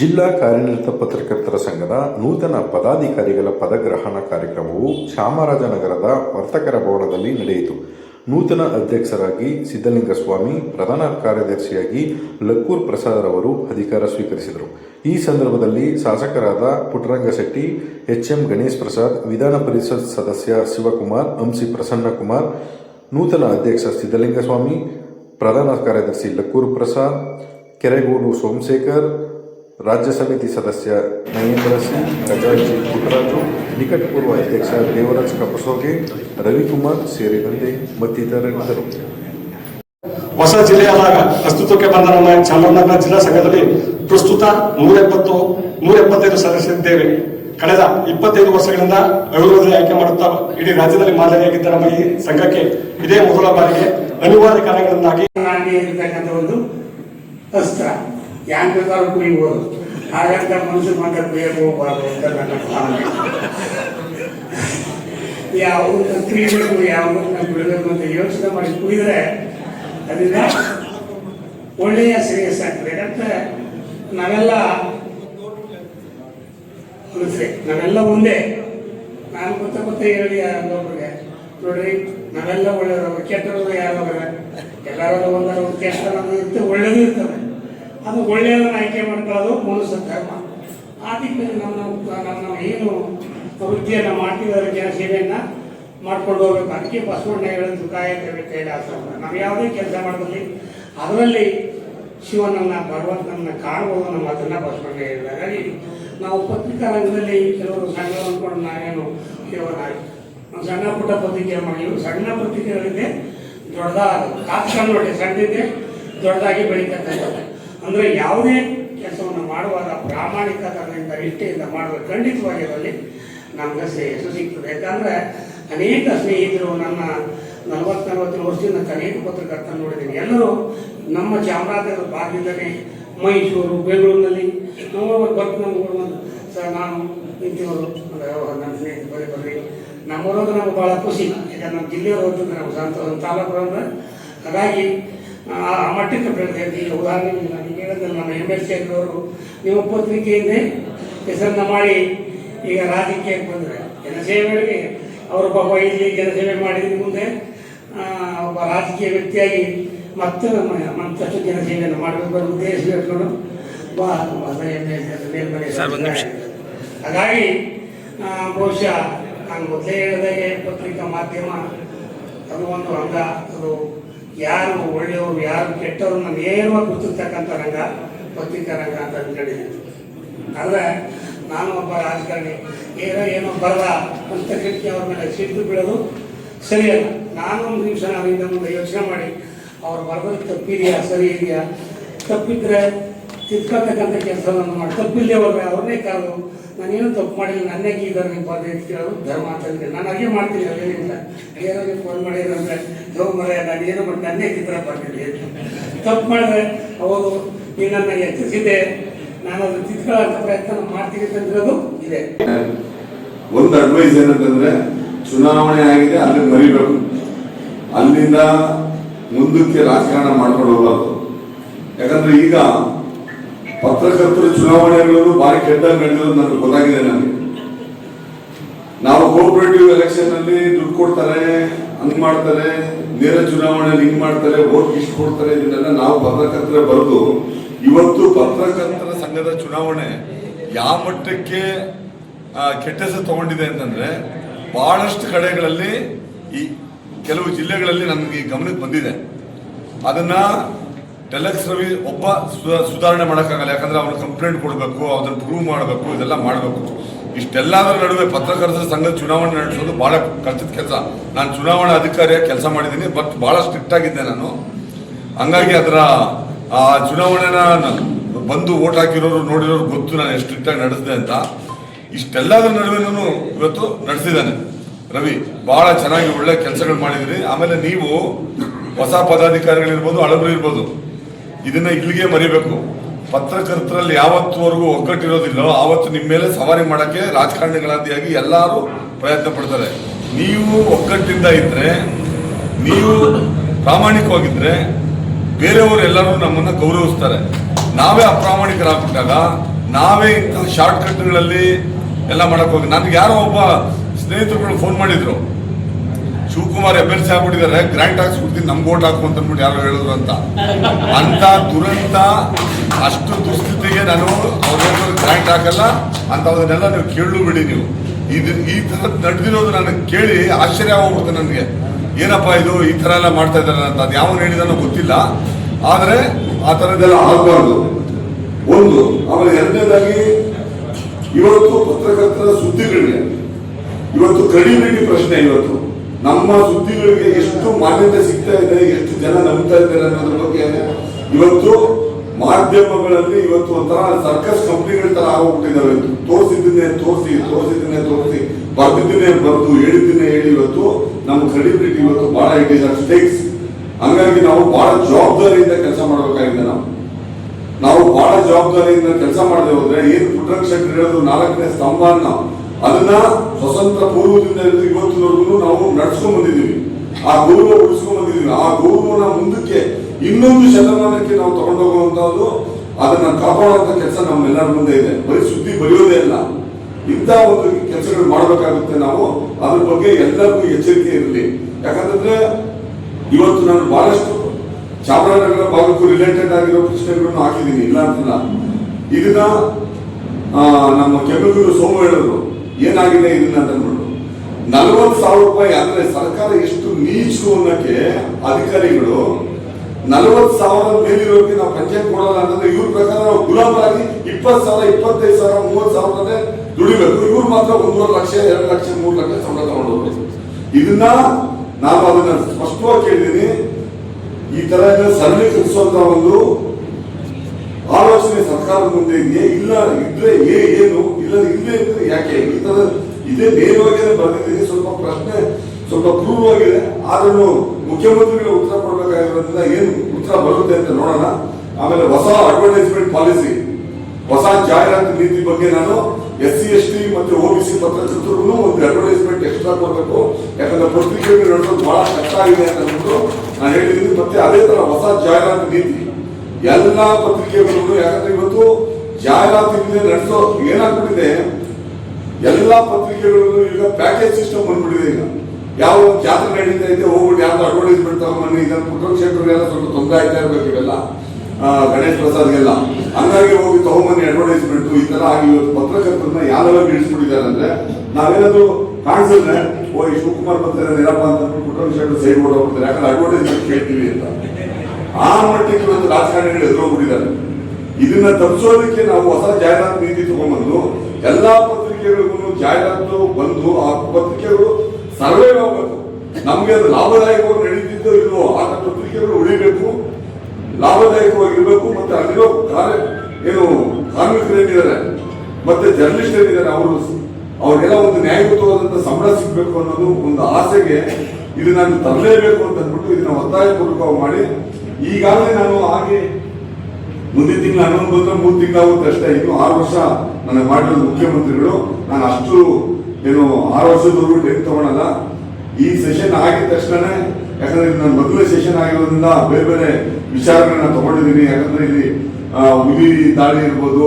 ಜಿಲ್ಲಾ ಕಾರ್ಯನಿರತ ಪತ್ರಕರ್ತರ ಸಂಘದ ನೂತನ ಪದಾಧಿಕಾರಿಗಳ ಪದಗ್ರಹಣ ಕಾರ್ಯಕ್ರಮವು ಚಾಮರಾಜನಗರದ ವರ್ತಕರ ಭವನದಲ್ಲಿ ನಡೆಯಿತು. ನೂತನ ಅಧ್ಯಕ್ಷರಾಗಿ ಸಿದ್ದಲಿಂಗಸ್ವಾಮಿ, ಪ್ರಧಾನ ಕಾರ್ಯದರ್ಶಿಯಾಗಿ ಲಕ್ಕೂರ್ ಪ್ರಸಾದ್ ರವರು ಅಧಿಕಾರ ಸ್ವೀಕರಿಸಿದರು. ಈ ಸಂದರ್ಭದಲ್ಲಿ ಶಾಸಕರಾದ ಪುಟ್ಟರಂಗಶೆಟ್ಟಿ ಎಚ್ ಎಂ ಗಣೇಶ್ ಪ್ರಸಾದ್, ವಿಧಾನ ಪರಿಷತ್ ಸದಸ್ಯ ಶಿವಕುಮಾರ್, ಅಂಸಿ ಪ್ರಸನ್ನಕುಮಾರ್, ನೂತನ ಅಧ್ಯಕ್ಷ ಸಿದ್ದಲಿಂಗಸ್ವಾಮಿ, ಪ್ರಧಾನ ಕಾರ್ಯದರ್ಶಿ ಲಕ್ಕೂರ್ ಪ್ರಸಾದ್, ಕೆರೆಗೋಡು ಸೋಮಶೇಖರ್ ರಾಜ್ಯ ಸಮಿತಿ ಸದಸ್ಯ ಮಹೇಂದ್ರ ಸಿಂಗ್ ಗಜಾಜಿ ಪುಟ್ಟರಾಜು ನಿಕಟಪೂರ್ವ ಅಧ್ಯಕ್ಷ ದೇವರಾಜ್ ಕಪಸೋಗೆ ರವಿಕುಮಾರ್ ಸೇರಿದಂತೆ ಮತ್ತಿತರರಿದ್ದರು. ಹೊಸ ಜಿಲ್ಲೆಯಾದಾಗ ಅಸ್ತಿತ್ವಕ್ಕೆ ಬಂದ ನಮ್ಮ ಚಾಮರಾಜನಗರ ಜಿಲ್ಲಾ ಸಂಘದಲ್ಲಿ ಪ್ರಸ್ತುತ ನೂರ ಎಪ್ಪತ್ತು ನೂರ ಎಪ್ಪತ್ತೈದು ಸದಸ್ಯರಿದ್ದೇವೆ ಕಳೆದ ಇಪ್ಪತ್ತೈದು ವರ್ಷಗಳಿಂದ ಅಭಿವೃದ್ಧಿ ಆಯ್ಕೆ ಮಾಡುತ್ತಾ ಇಡೀ ರಾಜ್ಯದಲ್ಲಿ ಮಾದರಿಯಾಗಿದ್ದ ನಮ್ಮ ಈ ಸಂಘಕ್ಕೆ ಇದೇ ಮೊದಲ ಬಾರಿಗೆ ಅನಿವಾರ್ಯ ಕಾರಣಗಳಿಂದಾಗಿ ನಾಣ್ಯ ಒಂದು ಅಸ್ತ್ರ. ಯಾನ್ ಬೇಕಾದ್ರೂ ಕುಡಿಬೋದು ಹಾಗಂತ ಮನುಷ್ಯ ಮಾತ್ರ ಕುಡಿಯಕ್ಕೆ ಹೋಗ್ಬಾರ್ದು ಅಂತ ನನ್ನ ಭಾವನೆ. ಯಾವುದನ್ನ ಕುಡಿಬೇಕು ಯಾವುದನ್ನ ಕುಡಿಬೇಕು ಅಂತ ಯೋಚನೆ ಮಾಡಿ ಕುಡಿದ್ರೆ ಅದರಿಂದ ಒಳ್ಳೆಯ ಶ್ರೇಯಸ್ ಆಗ್ತದೆ. ಯಾಕಂದ್ರೆ ನಾವೆಲ್ಲ ಮನುಷ್ಯರೇ, ನಾವೆಲ್ಲ ಒಂದೇ. ನಾನು ಗೊತ್ತ ಗೊತ್ತ ಹೇಳಿ ಒಬ್ಬರಿಗೆ ನೋಡ್ರಿ ನಾವೆಲ್ಲ ಒಳ್ಳೆಯವರು, ಕೆಟ್ಟವರು ಯಾರು ಎಲ್ಲರೂ ಒಂದರ ಕೆಟ್ಟ ಇರುತ್ತೆ ಒಳ್ಳೆಯದು ಇರ್ತದೆ. ಅದು ಒಳ್ಳೆಯದನ್ನ ಆಯ್ಕೆ ಮಾಡ್ಕೊಳ್ಳೋದು ಮನುಷ್ಯ ಧರ್ಮ ಅದಕ್ಕೆ ನಮ್ಮ ನಮ್ಮ ಏನು ವೃತ್ತಿಯನ್ನು ಮಾಡ್ತಿದ್ದಾರೆ ಜನಸೇವೆಯನ್ನ ಮಾಡ್ಕೊಂಡು ಹೋಗ್ಬೇಕು. ಅದಕ್ಕೆ ಬಸವಣ್ಣ ಹೇಳಿದ್ರು ಕಾಯಕವೇ ಕೈಲಾಸ. ನಾವು ಯಾವುದೇ ಕೆಲಸ ಮಾಡಿದಲ್ಲಿ ಅದರಲ್ಲಿ ಶಿವನನ್ನು, ಭಗವಂತನನ್ನ ಕಾಣಬಹುದು ನಮ್ಮ ಮಾತನ್ನು ಬಸವಣ್ಣ ಹೇಳಿದ್ದಾರೆ. ನಾವು ಪತ್ರಿಕಾ ರಂಗದಲ್ಲಿ ಕೆಲವರು ಸಣ್ಣ ಅಂದ್ಕೊಂಡು ನಾವೇನು ಕೇವಲ ಸಣ್ಣ ಪುಟ್ಟ ಪತ್ರಿಕೆ ಮಾಡಿದ್ರು ಸಣ್ಣ ಪತ್ರಿಕೆಗಳಿದೆ ದೊಡ್ಡದಾದ ಕಾತ್ಕೊಂಡು ನೋಡಿ ಸಣ್ಣದಿದೆ ದೊಡ್ಡದಾಗಿ ಬೆಳೀತಕ್ಕಂಥದ್ದು. ಅಂದರೆ ಯಾವುದೇ ಕೆಲಸವನ್ನು ಮಾಡುವಾಗ ಪ್ರಾಮಾಣಿಕತೆಯಿಂದ ನಿಷ್ಠೆಯಿಂದ ಮಾಡುವ ಖಂಡಿತವಾಗಿ ಅದರಲ್ಲಿ ನಮ್ಗೆ ಶ್ರೇಯಸ್ಸು ಸಿಗ್ತದೆ. ಯಾಕಂದ್ರೆ ಅನೇಕ ಸ್ನೇಹಿತರು ನನ್ನ ನಲವತ್ತು ನಲವತ್ತು ವರ್ಷದಿಂದ ಅನೇಕ ಪತ್ರಕರ್ತ ನೋಡಿದ್ದೀನಿ. ಎಲ್ಲರೂ ನಮ್ಮ ಚಾಮರಾಜನಗರ ಭಾಗದಿಂದಲೇ ಮೈಸೂರು, ಬೆಂಗಳೂರಿನಲ್ಲಿ ನಾವು ಬರ್ತು ಸರ್ ನಾನು ನಿಂತಿವರು ನನ್ನ ಸ್ನೇಹಿತರು ಬರೀ ಬರ್ರಿ ನಮ್ಮೂರೋದು ನಮ್ಗೆ ಭಾಳ ಖುಷಿ. ಯಾಕಂದ್ರೆ ನಮ್ಮ ಜಿಲ್ಲೆಯವರು ಹೋಗ್ತಿದ್ರೆ ನಮ್ಗೆ ಸಂತೋಷ ತಾಲೂಕು ಅಂದ್ರೆ. ಹಾಗಾಗಿ ಆ ಮಟ್ಟಕ್ಕೆ ಬೆಳೆದಿದ್ದೀವಿ ಈಗ ನಾನು ಹೇಳಿದ್ರೆ ನಮ್ಮ ಎಂ ಎಲ್ ಸಿ ಅವರು ನಿಮ್ಮ ಪತ್ರಿಕೆಯಿಂದ ಹೆಸರನ್ನ ಮಾಡಿ ಈಗ ರಾಜಕೀಯಕ್ಕೆ ಬಂದರೆ ಜನಸೇವೆಗಳಿಗೆ ಅವರು ಪಾಪ ಇಲ್ಲಿ ಜನಸೇವೆ ಮಾಡಿದ ಮುಂದೆ ಒಬ್ಬ ರಾಜಕೀಯ ವ್ಯಕ್ತಿಯಾಗಿ ಮತ್ತೆ ನಮ್ಮ ಮತ್ತಷ್ಟು ಜನಸೇವೆಯನ್ನು ಮಾಡಬೇಕು ಅನ್ನೋ ಉದ್ದೇಶ ಇಟ್ಕೊಂಡು ಹಾಗಾಗಿ ಬಹುಶಃ ನಾನು ಮೊದಲೇ ಹೇಳಿದಾಗೆ ಪತ್ರಿಕಾ ಮಾಧ್ಯಮ ಅದು ಒಂದು ರಂಗ ಅದು ಯಾರು ಒಳ್ಳೆಯವರು, ಯಾರು ಕೆಟ್ಟವ್ರನ್ನ ನೇರವಾಗಿ ಗುರುತಿರ್ತಕ್ಕಂಥ ರಂಗ, ಪತ್ರಿಕಾ ರಂಗ ಅಂತ ಅಂದ್ಕೊಂಡಿದ್ದೀನಿ ಆದರೆ ನಾನು ಒಬ್ಬ ರಾಜಕಾರಣಿ. ಏನೋ ಏನೋ ಬರಲ್ಲ ಅಂತ ಕಟ್ಟಿ ಅವ್ರ ಮೇಲೆ ಸಿಟ್ಟು ಬೀಳೋದು ಸರಿಯಲ್ಲ ನಾನು ಒಂದು ನಿಮಿಷ ನಾವು ಮುಂದೆ ಯೋಚನೆ ಮಾಡಿ. ಅವ್ರು ಬರೋದು ತಪ್ಪಿದೆಯಾ ಸರಿ ಇದೆಯಾ? ತಪ್ಪಿದ್ರೆ ತಿದ್ಕೊಳ್ತಕ್ಕಂಥ ಕೆಲಸವನ್ನು ಮಾಡಿ. ತಪ್ಪಿಲ್ಲದೆ ಹೋದ್ರೆ ಅವ್ರನ್ನೇ ಕರೆದು ನಾನೇನು ತಪ್ಪು ಮಾಡಿಲ್ಲ, ನನ್ನೇ ಇದ್ದಾರೆ ನಿಮ್ಮ ಪದ ಅಂತ ಕೇಳೋದು ಧರ್ಮ ಅಂತ ಅಂದರೆ ನಾನು ಹಾಗೆ ಮಾಡ್ತೀನಿ ಅದೇನಿಲ್ಲ ಏನೋ ನೀವು ಫೋನ್ ಮಾಡಿದ್ರೆ ಜೋಗ ಮರ, ನಾನು ಏನು ಮಾಡಿ, ನನ್ನೇ ಚಿತ್ರ ಬರ್ತೀನಿ ತಪ್ಪು ಮಾಡಿದ್ರೆ ಹೌದು ನೀನು ನನ್ನ ಎಚ್ಚರಿಸಿದ್ದೆ ನಾನು ಅದನ್ನು ತಿದ್ಕೊಳ್ಳೋ ಪ್ರಯತ್ನ ಮಾಡ್ತೀನಿ ಅಂತಂದಿರೋದು ಇದೆ. ಒಂದು ಅಡ್ವೈಸ್ ಏನಂತಂದ್ರೆ, ಚುನಾವಣೆ ಆಗಿದೆ ಅಲ್ಲಿ ಮರಿಬೇಕು. ಅಲ್ಲಿಂದ ಮುಂದಕ್ಕೆ ರಾಜಕಾರಣ ಮಾಡ್ಕೊಂಡು ಹೋಗ್ಬಾರ್ದು. ಯಾಕಂದ್ರೆ ಈಗ ಪತ್ರಕರ್ತರ ಚುನಾವಣೆಗಳು ಬಾರಿ ಕೆಟ್ಟ ನಡೆದಿರೋದು ನನಗೆ ಗೊತ್ತಾಗಿದೆ ನನಗೆ. ನಾವು ಕೋಪರೇಟಿವ್ ಎಲೆಕ್ಷನ್ ಅಲ್ಲಿ ದುಡ್ಡು ಕೊಡ್ತಾರೆ, ಹಂಗ್ ಮಾಡ್ತಾರೆ, ನೇರ ಚುನಾವಣೆ ಹಿಂಗ್ ಮಾಡ್ತಾರೆ ವೋಟ್ ಇಷ್ಟು ಕೊಡ್ತಾರೆ, ಇದನ್ನೆಲ್ಲ ನಾವು ಪತ್ರಕರ್ತರ ಬರೆದು, ಇವತ್ತು ಪತ್ರಕರ್ತರ ಸಂಘದ ಚುನಾವಣೆ ಯಾವ ಮಟ್ಟಕ್ಕೆ ಕೆಟ್ಟಸ ಕೆಟ್ಟ ತಗೊಂಡಿದೆ ಅಂತಂದ್ರೆ, ಬಹಳಷ್ಟು ಕಡೆಗಳಲ್ಲಿ ಈ ಕೆಲವು ಜಿಲ್ಲೆಗಳಲ್ಲಿ ನನಗೆ ಗಮನಕ್ಕೆ ಬಂದಿದೆ. ಅದನ್ನ ಟೆಲೆಕ್ಸ್ ರವಿ ಒಬ್ಬ ಸುಧಾ- ಸುಧಾರಣೆ ಮಾಡೋಕ್ಕಾಗಲ್ಲ, ಯಾಕಂದ್ರೆ ಅವನು ಕಂಪ್ಲೇಂಟ್ ಕೊಡಬೇಕು ಅದನ್ನು ಪ್ರೂವ್ ಮಾಡಬೇಕು, ಇದೆಲ್ಲ ಮಾಡಬೇಕು. ಇಷ್ಟೆಲ್ಲದರ ನಡುವೆ ಪತ್ರಕರ್ತರ ಸಂಘದ ಚುನಾವಣೆ ನಡೆಸೋದು ಭಾಳ ಕಷ್ಟದ ಕೆಲಸ. ನಾನು ಚುನಾವಣಾ ಅಧಿಕಾರಿಯಾಗಿ ಕೆಲಸ ಮಾಡಿದ್ದೀನಿ ಬಟ್ ಭಾಳ ಸ್ಟ್ರಿಕ್ಟ್ ಆಗಿದ್ದೆ ನಾನು. ಹಂಗಾಗಿ ಅದರ, ಆ ಚುನಾವಣೆನ ಬಂದು ಓಟ್ ಹಾಕಿರೋರು, ನೋಡಿರೋರು ಗೊತ್ತು ನಾನು ಎಷ್ಟು ಸ್ಟ್ರಿಕ್ಟ್ ಆಗಿ ನಡೆಸಿದೆ ಅಂತ. ಇಷ್ಟೆಲ್ಲದರ ನಡುವೆ ನಾನು ಇವತ್ತು ನಡೆಸಿದ್ದಾನೆ. ರವಿ ಭಾಳ ಚೆನ್ನಾಗಿ ಒಳ್ಳೆ ಕೆಲಸಗಳು ಮಾಡಿದ್ರಿ. ಆಮೇಲೆ ನೀವು ಹೊಸ ಪದಾಧಿಕಾರಿಗಳಿರ್ಬೋದು, ಹಳಬರು ಇರ್ಬೋದು. ಇದನ್ನ ಇಲ್ಲಿಗೆ ಮರಿಬೇಕು. ಪತ್ರಕರ್ತರಲ್ಲಿ ಯಾವತ್ತುವರೆಗೂ ಒಗ್ಗಟ್ಟಿರೋದಿಲ್ಲೋ ಆವತ್ತು ನಿಮ್ಮ ಮೇಲೆ ಸವಾರಿ ಮಾಡಕ್ಕೆ ರಾಜಕಾರಣಿಗಳಾದಿಯಾಗಿ ಎಲ್ಲರೂ ಪ್ರಯತ್ನ ಪಡ್ತಾರೆ. ನೀವು ಒಗ್ಗಟ್ಟಿಂದ ಇದ್ದರೆ ನೀವು ಪ್ರಾಮಾಣಿಕವಾಗಿದ್ರೆ ಬೇರೆಯವರು ಎಲ್ಲರೂ ನಮ್ಮನ್ನ ಗೌರವಿಸ್ತಾರೆ. ನಾವೇ ಅಪ್ರಾಮಾಣಿಕರಾಗ್ಬಿಟ್ಟಾಗ ನಾವೇ ಇಂಥ ಶಾರ್ಟ್ಕಟ್ಗಳಲ್ಲಿ ಎಲ್ಲ ಮಾಡೋಕ್ಕೋಗಿ ನನಗೆ ಯಾರೋ ಒಬ್ಬ ಸ್ನೇಹಿತರುಗಳು ಫೋನ್ ಮಾಡಿದ್ರು. ಶಿವಕುಮಾರ್ ಎಂ ಎಲ್ ಸಿ ಆಗ್ಬಿಟ್ಟಿದ್ದಾರೆ ಗ್ರ್ಯಾಂಟ್ ಹಾಕ್ಸ್ಬಿಡ್ತೀನಿ, ನಮ್ಗೆ ಓಟ್ ಹಾಕು ಅಂತ ಅಂದ್ಬಿಟ್ಟು ಯಾರೋ ಹೇಳಿದ್ರು ಅಂತ. ಅಂತ ದುರಂತ, ಅಷ್ಟು ದುಸ್ಥಿತಿಗೆ ನಾನು ಅವ್ರಿಗೆ ಗ್ರ್ಯಾಂಟ್ ಹಾಕಲ್ಲ ಅಂತವನ್ನೆಲ್ಲ ನೀವು ಕೇಳಲು ಬಿಡಿ ನೀವು. ಇದು ಈ ಥರ ನಡೆದಿರೋದು ನನಗೆ ಕೇಳಿ ಆಶ್ಚರ್ಯ ಹೋಗ್ಬಿಡುತ್ತೆ ನನಗೆ. ಏನಪ್ಪ ಇದು ಈ ಥರ ಎಲ್ಲ ಮಾಡ್ತಾ ಇದ್ದಾರೆ ಅಂತ, ಅದು ಯಾವನು ಹೇಳಿದಾನೋ ಗೊತ್ತಿಲ್ಲ. ಆದರೆ ಆ ಥರದ್ದೆಲ್ಲ ಆಗಬಾರ್ದು. ಒಂದು, ಆಮೇಲೆ ಎರಡನೇದಾಗಿ, ಇವತ್ತು ಪತ್ರಕರ್ತರ ಸುದ್ದಿಗಳಿಗೆ. ಇವತ್ತು ಕಡಿಮೆ ಪ್ರಶ್ನೆ ಇವತ್ತು. ನಮ್ಮ ಸುದ್ದಿಗಳಿಗೆ ಎಷ್ಟು ಮಾನ್ಯತೆ ಸಿಗ್ತಾ ಇದೆ, ಎಷ್ಟು ಜನ ನಂಬ್ತಾ ಇದ್ದಾರೆ ಅನ್ನೋದ್ರ ಬಗ್ಗೆ ಇವತ್ತು ಮಾಧ್ಯಮಗಳಲ್ಲಿ ಇವತ್ತು ಒಂಥರ ಸರ್ಕಸ್ ಕಂಪ್ನಿಗಳ ತರ ಆಗೋಗ್ಬಿಟ್ಟಿದ್ದಾರೆ ತೋರಿಸಿದ್ದನ್ನೇ ತೋರಿಸಿ ತೋರಿಸಿದ್ದನ್ನೇ ತೋರಿಸಿ ಬರ್ದಿದ್ದನ್ನೇ ಬರೆದು ಹೇಳಿದ್ದನ್ನೇ ಹೇಳಿ ಇವತ್ತು ನಮ್ಮ ಕ್ರೆಡಿಬಿಲಿಟಿ ಇವತ್ತು ಬಹಳ ಇಟ್ ಇಸ್ ಅಟ್ ಸ್ಟೇಕ್ಸ್ ಹಂಗಾಗಿ ನಾವು ಬಹಳ ಜವಾಬ್ದಾರಿಯಿಂದ ಕೆಲಸ ಮಾಡಬೇಕಾಗಿದೆ ನಾವು. ನಾವು ಬಹಳ ಜವಾಬ್ದಾರಿಯಿಂದ ಕೆಲಸ ಮಾಡದೆ ಹೋದ್ರೆ ಏನು ಪುಟ್ರಂಗ್ ಹೇಳೋದು ನಾಲ್ಕನೇ ಸ್ತಂಭನ ಅದನ್ನ ಸ್ವತಂತ್ರ ಪೂರ್ವದಿಂದ ಹಿಡಿದು ಇವತ್ತಿನವರೆಗೂ ನಾವು ನಡ್ಸ್ಕೊಂಡ್ ಬಂದಿದ್ದೀವಿ. ಆ ಗೌರವ ಉಳಿಸ್ಕೊಂಡ್ ಬಂದಿದ್ದೀವಿ. ಆ ಗೌರವನ ಮುಂದಕ್ಕೆ ಇನ್ನೊಂದು ಶತಮಾನಕ್ಕೆ ನಾವು ತಗೊಂಡೋಗುವಂತಹದ್ದು ಅದನ್ನ ಕಾಪಾಡುವಂತ ಕೆಲಸ ನಮ್ಮೆಲ್ಲರ ಮುಂದೆ ಇದೆ. ಬರೀ ಸುದ್ದಿ ಬರೆಯೋದೇ ಇಲ್ಲ ಇಂಥ ಒಂದು ಕೆಲಸಗಳು ಮಾಡಬೇಕಾಗುತ್ತೆ ನಾವು. ಅದ್ರ ಬಗ್ಗೆ ಎಲ್ಲರಿಗೂ ಎಚ್ಚರಿಕೆ ಇರಲಿ. ಯಾಕಂತಂದ್ರೆ ಇವತ್ತು ನಾನು ಬಹಳಷ್ಟು ಚಾಮರಾಜನಗರ ಭಾಗಕ್ಕೂ ರಿಲೇಟೆಡ್ ಆಗಿರೋ ಪ್ರಶ್ನೆಗಳನ್ನು ಹಾಕಿದ್ದೀನಿ. ಇಲ್ಲ ಅಂತಲ್ಲ. ಇದನ್ನ ನಮ್ಮ ಕೆಮ್ಮಗೂರು ಸೋಮ ಹೇಳಿದ್ರು ಏನಾಗಿದೆ ಇದನ್ನ ಅಂದ್ಬಿಟ್ಟು ನಲವತ್ತು ಸಾವಿರ ರೂಪಾಯಿ ಅಂದ್ರೆ ಸರ್ಕಾರ ಎಷ್ಟು ನೀಚು ಅನ್ನಕ್ಕೆ ಅಧಿಕಾರಿಗಳು ನಲವತ್ತು ಸಾವಿರ ಮೇಲಿರೋಕೆ ನಾವು ಪಂಚಾಯತ್ ಕೊಡಲ್ಲ ಅಂತಂದ್ರೆ ಇವ್ರ ಪ್ರಕಾರ ನಾವು ಗುಲಾಮರಾಗಿ ಇಪ್ಪತ್ತು ಸಾವಿರ, ಇಪ್ಪತ್ತೈದು ಸಾವಿರ, ಮೂವತ್ತು ಸಾವಿರ ದುಡಿಬೇಕು. ಇವ್ರು ಮಾತ್ರ ಒಂದೂವರೆ ಲಕ್ಷ, ಎರಡು ಲಕ್ಷ, ಮೂರು ಲಕ್ಷ ಸಂಬಳ ತಗೊಂಡೋಗ್ಬೇಕು. ಇದನ್ನ ನಾವು ಅದನ್ನ ಸ್ಪಷ್ಟವಾಗಿ ಕೇಳಿದ್ದೀನಿ ಈ ತರ ಸರಳೀಕರಿಸುವಂತ ಒಂದು ಆಲೋಚನೆ ಸರ್ಕಾರದ ಮುಂದೆ ಇದೆಯೇ? ಇಲ್ಲ, ಇದ್ರೆ ಏನು? ಇಲ್ಲ, ಇಲ್ಲೇ ಇದ್ರೆ ಯಾಕೆ? ಈ ಥರ ಇದೇ ನೇರವಾಗಿ ಬರೆದಿದ್ದೀನಿ ಸ್ವಲ್ಪ ಪ್ರಶ್ನೆ ಸ್ವಲ್ಪ ಪೂರ್ವವಾಗಿದೆ ಆದ್ರೂ ಮುಖ್ಯಮಂತ್ರಿಗಳು ಉತ್ತರ ಕೊಡಬೇಕಾಗಿರೋದ್ರಿಂದ ಏನು ಉತ್ತರ ಬರುತ್ತೆ ಅಂತ ನೋಡೋಣ. ಆಮೇಲೆ ಹೊಸ ಅಡ್ವರ್ಟೈಸ್ಮೆಂಟ್ ಪಾಲಿಸಿ ಹೊಸ ಜಾಹೀರಾತು ನೀತಿ ಬಗ್ಗೆ ನಾನು ಎಸ್ ಸಿ, ಎಸ್ ಟಿ ಮತ್ತೆ ಓಬಿಸಿ ಪತ್ರಕರ್ತರಿಗೂ ಒಂದು ಅಡ್ವರ್ಟೈಸ್ಮೆಂಟ್ ಎಕ್ಸ್ಟ್ರಾ ಕೊಡಬೇಕು. ಯಾಕಂದ್ರೆ ಪತ್ರಿಕೆಗಳು ನಡೆಸೋದು ಬಹಳ ಕಷ್ಟ ಆಗಿದೆ ಅಂತ ಅಂದ್ಬಿಟ್ಟು ನಾನು ಹೇಳಿದ್ದೀನಿ. ಮತ್ತೆ ಅದೇ ತರ ಹೊಸ ಜಾಹೀರಾತು ನೀತಿ. ಎಲ್ಲ ಪತ್ರಿಕೆಗಳು ಯಾಕಂದ್ರೆ ಇವತ್ತು ಜಾಹೀರಾತಿನಿಂದ ನಡೆಸೋ ಏನಾಗ್ಬಿಟ್ಟಿದೆ, ಎಲ್ಲ ಪತ್ರಿಕೆಗಳು ಈಗ ಪ್ಯಾಕೇಜ್ ಸಿಸ್ಟಮ್ ಬಂದ್ಬಿಟ್ಟಿದೆ ಈಗ. ಯಾವ ಜಾತ್ರೆ ನಡೀತಾ ಇದೆ, ಹೋಗ್ಬಿಟ್ಟು ಯಾವ್ದು ಅಡ್ವರ್ಟೈಸ್ಮೆಂಟ್ ತಗೊಂಡ್ಬನ್ನಿ ಇದನ್ನ ಕುಟುಂಬ ಕ್ಷೇತ್ರಗೆಲ್ಲ ಸ್ವಲ್ಪ ತೊಂದರೆ ಆಯ್ತಾ ಇರ್ಬೇಕು ಇವೆಲ್ಲ. ಗಣೇಶ್ ಪ್ರಸಾದ್ಗೆಲ್ಲ. ಹಂಗಾಗಿ ಹೋಗಿ ತಗೊಂಬನ್ನಿ ಅಡ್ವರ್ಟೈಸ್ಮೆಂಟ್ ಈ ತರ ಆಗಿ ಇವತ್ತು ಪತ್ರಕರ್ತರನ್ನ ಯಾವೆಲ್ಲ ಇಳಿಸ್ಬಿಟ್ಟಿದ್ದಾರೆ ಅಂದ್ರೆ ನಾವೇನಾದ್ರು ಕಾಣಿಸಿದ್ರೆ, ಓ, ಈ ಶಿವಕುಮಾರ್ ಬರ್ತಾರೆ ನೆನಪ ಅಂತ ಕುಟುಂಬ ಕ್ಷೇತ್ರ ಸೈಡ್ ಓಡೋಗ್ಬಿಡ್ತಾರೆ. ಯಾಕಂದ್ರೆ ಅಡ್ವರ್ಟೈಸ್ಮೆಂಟ್ ಕೇಳ್ತೀವಿ ಅಂತ. ಆ ಮಟ್ಟಿಗೆ ಇವತ್ತು ರಾಜಕಾರಣಿಗಳು ಎದುರೋಗ್ಬಿಟ್ಟಿದ್ದಾರೆ. ಇದನ್ನ ತಪ್ಪಿಸೋದಕ್ಕೆ ನಾವು ಹೊಸ ಜಾಹೀರಾತು ನೀತಿ ತಗೊಂಡ್ಬಂದು ಎಲ್ಲಾ ಪತ್ರಿಕೆಗಳಿಗೂ ಜಾಹೀರಾತು ಬಂದು ಆ ಪತ್ರಿಕೆಗಳು ಸರ್ವೇ ಮಾಡಬೇಕು. ನಮ್ಗೆ ಅದು ಲಾಭದಾಯಕವಾಗಿ ನಡೀತಿದ್ದೋ ಇಲ್ವೋ ಆ ಪತ್ರಿಕೆಗಳು ಉಳಿಬೇಕು, ಲಾಭದಾಯಕವಾಗಿರ್ಬೇಕು ಮತ್ತೆ ಅಲ್ಲಿರೋ ಕಾರ್ಯ ಏನು ಕಾರ್ಮಿಕರೇನಿದ್ದಾರೆ ಮತ್ತೆ ಜರ್ನಲಿಸ್ಟ್ ಏನಿದ್ದಾರೆ ಅವರು ಅವ್ರಿಗೆಲ್ಲ ಒಂದು ನ್ಯಾಯಯುತವಾದಂತ ಸಂಬಳ ಸಿಗ್ಬೇಕು ಅನ್ನೋದು ಒಂದು ಆಸೆಗೆ ಇದು ನಾನು ತರಲೇಬೇಕು ಅಂತ ಅಂದ್ಬಿಟ್ಟು ಇದನ್ನ ಒತ್ತಾಯಪೂರ್ವಕವಾಗಿ ಮಾಡಿ. ಈಗಾಗಲೇ ನಾನು ಹಾಗೆ ಮುಂದಿನ ತಿಂಗಳು ಹನ್ನೊಂದು ಬಂದ್ರೆ ಮೂರು ತಿಂಗಳಾಗುತ್ತೆ ಅಷ್ಟೇ. ಇನ್ನು ಆರು ವರ್ಷ ನನಗೆ ಮಾಡಿರೋದು ಮುಖ್ಯಮಂತ್ರಿಗಳು. ನಾನು ಅಷ್ಟು ಏನು ಆರು ವರ್ಷದವರೆಗೂ ಟೈಮ್ ತಗೊಳಲ್ಲ. ಈ ಸೆಷನ್ ಆಗಿದ ತಕ್ಷಣನೇ, ಯಾಕಂದ್ರೆ ನನ್ನ ಮೊದಲನೇ ಸೆಷನ್ ಆಗಿರೋದ್ರಿಂದ ಬೇರೆ ಬೇರೆ ವಿಚಾರಗಳನ್ನ ತಗೊಂಡಿದ್ದೀನಿ. ಯಾಕಂದ್ರೆ ಇಲ್ಲಿ ಹುಲಿ ದಾಳಿ ಇರ್ಬೋದು,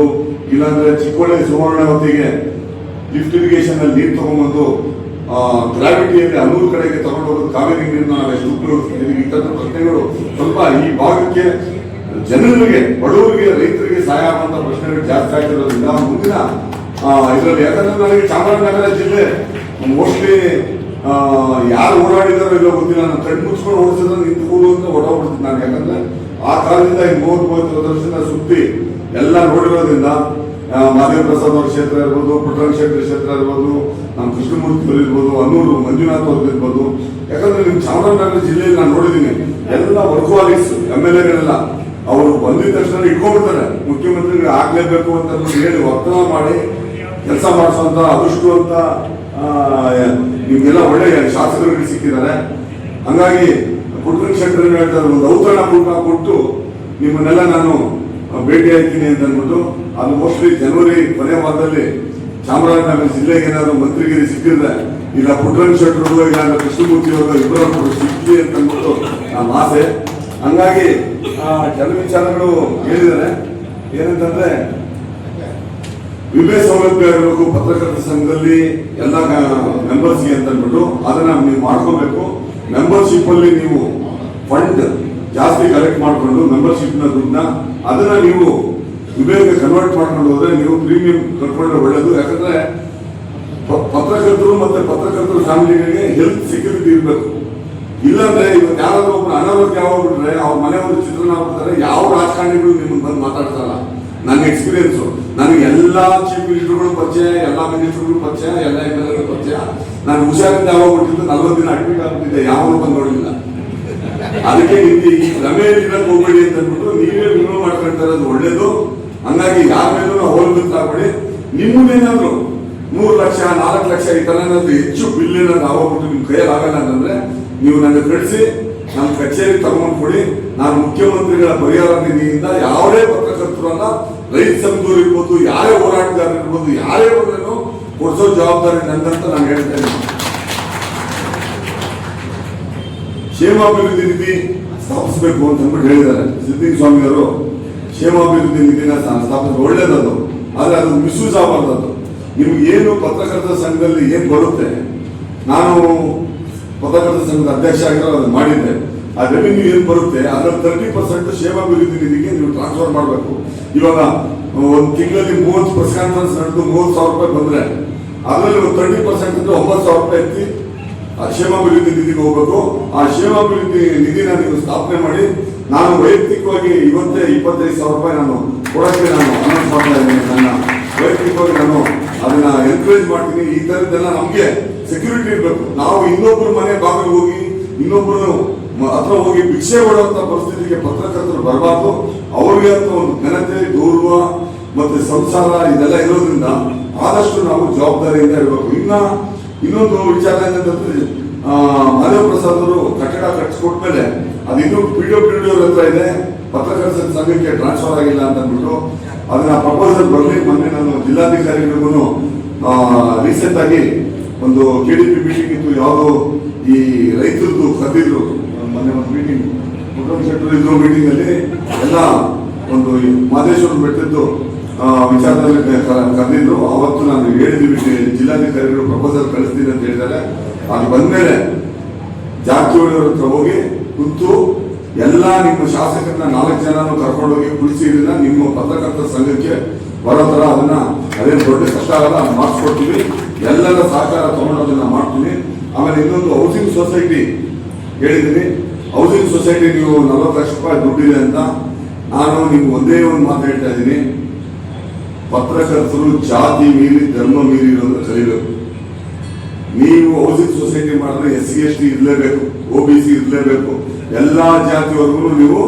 ಇಲ್ಲಾಂದ್ರೆ ಚಿಕ್ಕೋಳೆ ಹೊತ್ತಿಗೆ ಲಿಫ್ಟ್ ಇರಿಗೇಷನ್ ಅಲ್ಲಿ ನೀರು ತಗೊಂಡ್ಬಂದು ಗ್ರಾವಿಟಿಯಲ್ಲಿ ಹನ್ನೂರು ಕಡೆಗೆ ತಗೊಂಡು ಹೋಗೋದು ಕಾವೇರಿ ನೀರನ್ನ ನಾವು ಎಷ್ಟು ಪ್ರಶ್ನೆಗಳು ಸ್ವಲ್ಪ ಈ ಭಾಗಕ್ಕೆ ಜನರಿಗೆ, ಬಡವರಿಗೆ, ರೈತರಿಗೆ ಸಹಾಯ ಆಗುವಂತ ಪ್ರಶ್ನೆಗಳು ಜಾಸ್ತಿ ಆಗಿರೋದ್ರಿಂದ ಮುಂದಿನ ಇದರಲ್ಲಿ ಯಾಕಂದ್ರೆ ನನಗೆ ಚಾಮರಾಜನಗರ ಜಿಲ್ಲೆ ಮೋಸ್ಟ್ಲಿ ಯಾರು ಓಡಾಡಿದಾರೋ ಇಲ್ಲ ಗೊತ್ತಿಲ್ಲ, ನಾನು ಕಣ್ಣು ಮುಚ್ಕೊಂಡು ಓಡಿಸಿದ್ರೆ ನಿಂತು ಕೂಡ ಅಂತ ಓಡಾಡ್ಬಿಡ್ತೀನಿ ನಾನು. ಯಾಕಂದ್ರೆ ಆ ಕಾಲದಿಂದ ಈ ಮೂವತ್ತು ಮೂವತ್ತು ವರ್ಷದಿಂದ ಸುತ್ತಿ ಎಲ್ಲ ನೋಡಿರೋದ್ರಿಂದ ಮಹದೇವ ಪ್ರಸಾದ್ ಅವ್ರ ಕ್ಷೇತ್ರ ಇರ್ಬೋದು, ಪುಟ್ಟರಂಗ ಕ್ಷೇತ್ರ ಕ್ಷೇತ್ರ ಇರ್ಬೋದು ನಮ್ಮ ಕೃಷ್ಣಮೂರ್ತಿ ಅವರು ಇರ್ಬೋದು, ಅನ್ನೂರು, ಮಂಜುನಾಥ್ ಅವ್ರದ್ದು ಇರ್ಬೋದು. ಯಾಕಂದ್ರೆ ನಿಮ್ಮ ಚಾಮರಾಜನಗರ ಜಿಲ್ಲೆಯಲ್ಲಿ ನಾನು ನೋಡಿದ್ದೀನಿ, ಎಲ್ಲ ವರ್ಕವಾಲಿಸ್ ಎಂ ಎಲ್ ಎಗಳೆಲ್ಲ ಅವರು ಬಂದಿದ ತಕ್ಷಣ ಇಟ್ಕೊಂಡ್ಬಿಡ್ತಾರೆ. ಮುಖ್ಯಮಂತ್ರಿಗಳು ಆಗ್ಲೇಬೇಕು ಅಂತ ಹೇಳಿ ಒತ್ತಡ ಮಾಡಿ ಕೆಲಸ ಮಾಡಿಸುವಂತ ಅದೃಷ್ಟವಂತ ಅಂತ ನಿಮ್ಗೆಲ್ಲ ಒಳ್ಳೆ ಶಾಸಕರುಗಳು ಸಿಕ್ಕಿದ್ದಾರೆ. ಹಂಗಾಗಿ ಕುಟುಂಬ ಶೆಟ್ಟರ್ ಹೇಳ್ತಾರೆ, ಒಂದು ಔತಣ ಕೂಟ ಕೊಟ್ಟು ನಿಮ್ಮನ್ನೆಲ್ಲ ನಾನು ಭೇಟಿ ಆಗ್ತೀನಿ ಅಂತ ಅಂದ್ಬಿಟ್ಟು, ಅದು ಮೋಸ್ಟ್ಲಿ ಜನವರಿ ಕೊನೆ ವಾರದಲ್ಲಿ ಚಾಮರಾಜನಗರ ಜಿಲ್ಲೆಗೆ ಏನಾದ್ರು ಮಂತ್ರಿಗಿರಿ ಸಿಕ್ಕಿದ್ರೆ, ಇಲ್ಲ ಪುಟ್ಟರಂಗ ಶೆಟ್ಟರ್ ಇಲ್ಲ ಕೃಷ್ಣಮೂರ್ತಿ ಅವರು ಇಬ್ಬರು ಸಿಕ್ಕಿ ಅಂತ ಅಂದ್ಬಿಟ್ಟು ನಮ್ಮ ಆಸೆ. ಹಂಗಾಗಿ ಕೆಲವು ವಿಚಾರಗಳು ಹೇಳಿದ್ದಾರೆ. ಏನಂತಂದ್ರೆ ವಿಮೆ ಸೌಲಭ್ಯ ಇರಬೇಕು ಪತ್ರಕರ್ತರ ಸಂಘದಲ್ಲಿ ಎಲ್ಲ ಮೆಂಬರ್ಸ್ಗೆ ಅಂತ ಅಂದ್ಬಿಟ್ಟು ಅದನ್ನ ನೀವು ಮಾಡ್ಕೋಬೇಕು. ಮೆಂಬರ್ಶಿಪ್ ಅಲ್ಲಿ ನೀವು ಫಂಡ್ ಜಾಸ್ತಿ ಕಲೆಕ್ಟ್ ಮಾಡಿಕೊಂಡು ಮೆಂಬರ್ಶಿಪ್ನ ದುಡ್ಡನ್ನ ಅದನ್ನ ನೀವು ವಿಮೆಗೆ ಕನ್ವರ್ಟ್ ಮಾಡ್ಕೊಂಡು ಹೋದ್ರೆ ನೀವು ಪ್ರೀಮಿಯಂ ಕಟ್ಕೊಂಡ್ರೆ ಒಳ್ಳೇದು. ಯಾಕಂದ್ರೆ ಪತ್ರಕರ್ತರು ಮತ್ತೆ ಪತ್ರಕರ್ತರ ಫ್ಯಾಮಿಲಿಗಳಿಗೆ ಹೆಲ್ತ್ ಸೆಕ್ಯೂರಿಟಿ ಇರಬೇಕು. ಇಲ್ಲಾಂದ್ರೆ ಇವತ್ತು ಯಾರಾದ್ರೂ ಒಬ್ರು ಅನಾರೋಗ್ಯ ಆಗ್ಬಿಟ್ರೆ ಅವ್ರ ಮನೆಯವರು ಚಿತ್ರಣ ಆಗ್ಬಿಡ್ತಾರೆ ಯಾವ ರಾಜಕಾರಣಿಗಳು ನಿಮ್ಮನ್ನ ಬಂದು ಮಾತಾಡ್ತಾರಲ್ಲ? ನನ್ನ ಎಕ್ಸ್ಪೀರಿಯನ್ಸ್ ನನಗೆ ಎಲ್ಲಾ ಚೀಫ್ ಮಿನಿಸ್ಟರ್ಗಳು ಪರಿಚಯ, ಎಲ್ಲಾ ಮಿನಿಸ್ಟರ್ಗಳು ಪರಿಚಯ, ಎಲ್ಲ ಎಂ ಎಲ್ ಎಗಳು ಪರಿಚಯ. ನಾನು ಹುಷಾರಿಂದ ಯಾವಾಗ ಬಿಟ್ಟಿದ್ದು ನಲ್ವತ್ತು ದಿನ ಅಡ್ಮಿಟ್ ಆಗ್ಬಿಟ್ಟಿದ್ದೆ, ಯಾವನು ಬಂದು ನೋಡಿಲ್ಲ. ಅದಕ್ಕೆ ನಿಮ್ಗೆ ಈ ರಮೇಶ್ ಹೋಗ್ಬೇಡಿ ಅಂತ ಅಂದ್ಬಿಟ್ಟು ನೀವೇ ವಿಮೆ ಮಾಡ್ಕೊಳ್ತಾ ಅದು ಒಳ್ಳೇದು. ಹಂಗಾಗಿ ಯಾರ ಮೇಲೂ ಹೋಲ್ಬಿತ್ತಾಗ್ಬೇಡಿ ನಿಮ್ಮನ್ನೇನಾದ್ರು ಮೂರು ಲಕ್ಷ, ನಾಲ್ಕು ಲಕ್ಷ ಈ ಥರ ಹೆಚ್ಚು ಬಿಲ್ ಏನಾದ್ರು ಆಗೋಗ್ಬಿಟ್ಟು ನಿಮ್ಮ ಕೈಯಲ್ಲಿ ಆಗಲ್ಲ ಅಂತಂದ್ರೆ ನೀವು ನನ್ನ ಕಳಿಸಿ, ನಮ್ಮ ಕಚೇರಿ ತಗೊಂಡು ಕೊಡಿ. ನಾನು ಮುಖ್ಯಮಂತ್ರಿಗಳ ಪರಿಹಾರ ನಿಧಿಯಿಂದ ಯಾವುದೇ ಪತ್ರಕರ್ತರನ್ನ ರೈತ ಸಂಘದವ್ರು ಇರ್ಬೋದು, ಯಾರೇ ಹೋರಾಟಗಾರರು ಇರ್ಬೋದು, ಯಾರೇ ಬಂದ್ರೂ ಕೊಡಿಸೋ ಜವಾಬ್ದಾರಿ ನಂದಂತ ನಾನು ಹೇಳ್ತೇನೆ ಕ್ಷೇಮಾಭಿವೃದ್ಧಿ ನಿಧಿ ಸ್ಥಾಪಿಸಬೇಕು ಅಂತ ಅಂದ್ಬಿಟ್ಟು ಹೇಳಿದ್ದಾರೆ ಸಿದ್ದಿಂಗ್ ಸ್ವಾಮಿ ಅವರು ಕ್ಷೇಮಾಭಿವೃದ್ಧಿ ನಿಧಿನ ಸ್ಥಾಪಿಸ ಒಳ್ಳೇದದು, ಆದರೆ ಅದು ಮಿಸ್ಯೂಸ್ ಆಗಬಾರ್ದು ನಿಮ್ಗೆ ಏನು ಪತ್ರಕರ್ತರ ಸಂಘದಲ್ಲಿ ಏನು ಬರುತ್ತೆ? ನಾನು ಪತ್ರಕರ್ತರ ಸಂಘದ ಅಧ್ಯಕ್ಷ ಆಗಿರೋ ಅದು ಮಾಡಿದ್ದೆ. ಆ ರೆವಿನ್ಯೂ ಏನ್ ಬರುತ್ತೆ? ಅದ್ರಲ್ಲಿ ತರ್ಟಿ ಪರ್ಸೆಂಟ್ ಕ್ಷೇಮಾಭಿವೃದ್ಧಿ ನಿಧಿಗೆ ನೀವು ಟ್ರಾನ್ಸ್ಫರ್ ಮಾಡಬೇಕು. ಇವಾಗ ಒಂದು ತಿಂಗಳಲ್ಲಿ ಮೂವತ್ತು ಪ್ರೆಸ್ ಕಾನ್ಫರೆನ್ಸ್ ನಡೆದು ಮೂವತ್ತು ಸಾವಿರ ರೂಪಾಯಿ ಬಂದ್ರೆ, ಅದರಲ್ಲಿ ಒಂದು ತರ್ಟಿ ಪರ್ಸೆಂಟ್ ಅಂದ್ರೆ ಒಂಬತ್ತು ಸಾವಿರ ರೂಪಾಯಿ ಎತ್ತಿ ಆ ಕ್ಷೇಮಾಭಿವೃದ್ಧಿ ನಿಧಿಗೆ ಹೋಗಬೇಕು. ಆ ಕ್ಷೇಮಾಭಿವೃದ್ಧಿ ನಿಧಿನ ನೀವು ಸ್ಥಾಪನೆ ಮಾಡಿ, ನಾನು ವೈಯಕ್ತಿಕವಾಗಿ ಇವತ್ತೇ ಇಪ್ಪತ್ತೈದು ಸಾವಿರ ರೂಪಾಯಿ ನಾನು ಕೊಡೋಕ್ಕೆ ನಾನು ಅನೌನ್ಸ್ ಮಾಡ್ತಾ ಇದ್ದೀನಿ ನನ್ನ ವೈಯಕ್ತಿಕವಾಗಿ ನಾನು. ಅದನ್ನ ಎನ್ಕರೇಜ್ ಮಾಡ್ತೀನಿ. ಈ ತರದ್ದೆಲ್ಲ ನಮ್ಗೆ ಸೆಕ್ಯೂರಿಟಿ ಇರಬೇಕು. ನಾವು ಇನ್ನೊಬ್ಬರ ಮನೆ ಬಾಗಿಲು ಹೋಗಿ ಇನ್ನೊಬ್ಬರು ಹತ್ರ ಹೋಗಿ ಭಿಕ್ಷೆ ಕೊಡುವಂತ ಪರಿಸ್ಥಿತಿಗೆ ಪತ್ರಕರ್ತರು ಬರಬಾರ್ದು. ಅವ್ರಿಗೆ ಅಂತ ಒಂದು ಘನತೆ ಗೌರವ ಮತ್ತೆ ಸಂಸಾರ ಇದೆಲ್ಲ ಇರೋದ್ರಿಂದ ಆದಷ್ಟು ನಾವು ಜವಾಬ್ದಾರಿಯಿಂದ ಇರಬೇಕು. ಇನ್ನ ಇನ್ನೊಂದು ವಿಚಾರ ಏನಂತಂದ್ರೆ ಆ, ಮಾಧವ ಪ್ರಸಾದ್ ಅವರು ಕಟ್ಟಡ ಕಟ್ಟಿಸ್ಕೊಟ್ಮೇಲೆ ಅದು ಇನ್ನೂ ಪಿ ಡಬ್ಲ್ಯೂ ಡಿ ಅವ್ರ ಹತ್ರ ಇದೆ. ಪತ್ರಕರ್ತರ ಸಂಘಕ್ಕೆ ಟ್ರಾನ್ಸ್ಫರ್ ಆಗಿಲ್ಲ ಅಂತ ಅಂದ್ಬಿಟ್ಟು ಅದನ್ನ ಪ್ರಪೋಸಲ್ ಬರಲಿ ಮೊನ್ನೆ ನಾನು ಜಿಲ್ಲಾಧಿಕಾರಿಗಳಿಗೂ ರೀಸೆಂಟ್ ಆಗಿ ಒಂದು ಕೆ ಡಿ ಪಿ ಮೀಟಿಂಗ್ ಇತ್ತು. ಯಾವುದೋ ಈ ರೈತರದ್ದು ಕರೆದಿದ್ರು ಮೊನ್ನೆ ಒಂದು ಮೀಟಿಂಗ್ ಮುಖಂ ಶೆಟ್ಟರು ಇದ್ರು ಮೀಟಿಂಗ್ ಅಲ್ಲಿ. ಎಲ್ಲ ಒಂದು ಮಾದೇಶ್ವರ ಬೆಟ್ಟದ್ದು ವಿಚಾರದಲ್ಲಿ ಕರೆದಿದ್ರು. ಅವತ್ತು ನಾನು ಹೇಳಿದ್ವಿ ಜಿಲ್ಲಾಧಿಕಾರಿಗಳು ಪ್ರಪೋಸಲ್ ಕಳಿಸ್ತೀನಿ ಅಂತ ಹೇಳಿದ್ದಾರೆ. ಅದು ಬಂದ್ಮೇಲೆ ಜಾರಕಿಹೊಳಿ ಹತ್ರ ಹೋಗಿ ಕೂತು ಎಲ್ಲ ನಿಮ್ಮ ಶಾಸಕರನ್ನ ನಾಲ್ಕು ಜನನು ಕರ್ಕೊಂಡೋಗಿ ಕುಳಿಸಿ ಇದನ್ನ ನಿಮ್ಮ ಪತ್ರಕರ್ತರ ಸಂಘಕ್ಕೆ ಬರೋ ತರ ಅದನ್ನ ಅದೇನು ದೊಡ್ಡ ಕಷ್ಟ ಆಗಲ್ಲ ಮಾಡಿಸ್ಕೊಡ್ತೀವಿ. ಎಲ್ಲರ ಸಹಕಾರ ತಗೊಂಡೋದನ್ನ ಮಾಡ್ತೀನಿ ಆಮೇಲೆ ಇನ್ನೊಂದು ಹೌಸಿಂಗ್ ಸೊಸೈಟಿ ಹೇಳಿದ್ದೀನಿ. ಹೌಸಿಂಗ್ ಸೊಸೈಟಿ ನೀವು ನಲವತ್ತು ಲಕ್ಷ ರೂಪಾಯಿ ದುಡ್ಡಿದೆ ಅಂತ ನಾನು ನಿಮ್ಗೆ ಒಂದೇ ಒಂದು ಮಾತು ಹೇಳ್ತಾ ಇದ್ದೀನಿ. ಪತ್ರಕರ್ತರು ಜಾತಿ ಮೀರಿ, ಧರ್ಮ ಮೀರಿ ಇರೋದನ್ನ ಕಲಿಬೇಕು. ನೀವು ಹೌಸಿಂಗ್ ಸೊಸೈಟಿ ಮಾಡಿದ್ರೆ ಎಸ್ ಸಿ ಎಸ್ ಟಿ ಇರಲೇಬೇಕು ಒ ಬಿ ಸಿ ಇರಲೇಬೇಕು. ಎಲ್ಲಾ ಜಾತಿವರೆಗೂ ನೀವು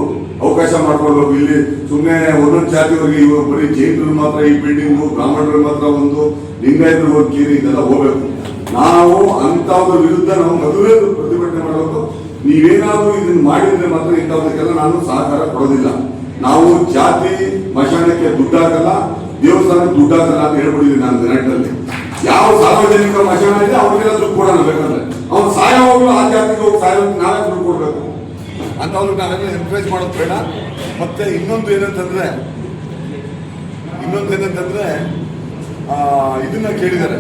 ಅವಕಾಶ ಮಾಡ್ಕೊಳ್ಬೇಕು ಇಲ್ಲಿ ಸುಮ್ಮನೆ ಒಂದೊಂದು ಜಾತಿಯವರಿಗೆ ಇವಾಗ ಬರೀ ಜೈನರು ಮಾತ್ರ ಈ ಬಿಲ್ಡಿಂಗು ಬ್ರಾಹ್ಮಣರು ಮಾತ್ರ ಒಂದು ಲಿಂಗಾಯತರು ಕೀರಿ ಇದೆಲ್ಲ ಹೋಗ್ಬೇಕು. ನಾವು ಅಂತವ್ರ ವಿರುದ್ಧ ನಾವು ಮದುವೆ ಪ್ರತಿಭಟನೆ ಮಾಡಬೇಕು ನೀವೇನಾದ್ರೂ ಇದನ್ನ ಮಾಡಿದ್ರೆ ಮಾತ್ರ ಇಂಥವ್ರಿಗೆಲ್ಲ ನಾನು ಸಹಕಾರ ಕೊಡೋದಿಲ್ಲ. ನಾವು ಜಾತಿ ಮಶಾನಕ್ಕೆ ದುಡ್ಡಾಗಲ್ಲ ದೇವಸ್ಥಾನ ದುಡ್ಡಾಗಲ್ಲ ಅಂತ ಹೇಳ್ಬಿಟ್ಟಿದ್ದೀನಿ ನಾನು ಗರಟಲ್ಲಿ ಯಾವ ಸಾರ್ವಜನಿಕ ಮಶಾನ ಇದೆ, ಅವ್ರಿಗೆಲ್ಲ ದುಡ್ಡು ಕೊಡೋಣ ಬೇಕಂದ್ರೆ. ಅವ್ನು ಸಾಯೋವಾಗಲೂ ಆ ಜಾತಿಗೆ ಹೋಗಿ ಸಾಯೋ ನಾವೇ ದುಡ್ಡು ಕೊಡ್ಬೇಕು. ಅಂತವ್ರಿಗೆ ನಾವೆಲ್ಲ ಎನ್ಕರೇಜ್ ಮಾಡೋದು ಬೇಡ. ಮತ್ತೆ ಇನ್ನೊಂದು ಏನಂತಂದ್ರೆ ಇನ್ನೊಂದು ಏನಂತಂದ್ರೆ ಇದನ್ನ ಕೇಳಿದ್ದಾರೆ.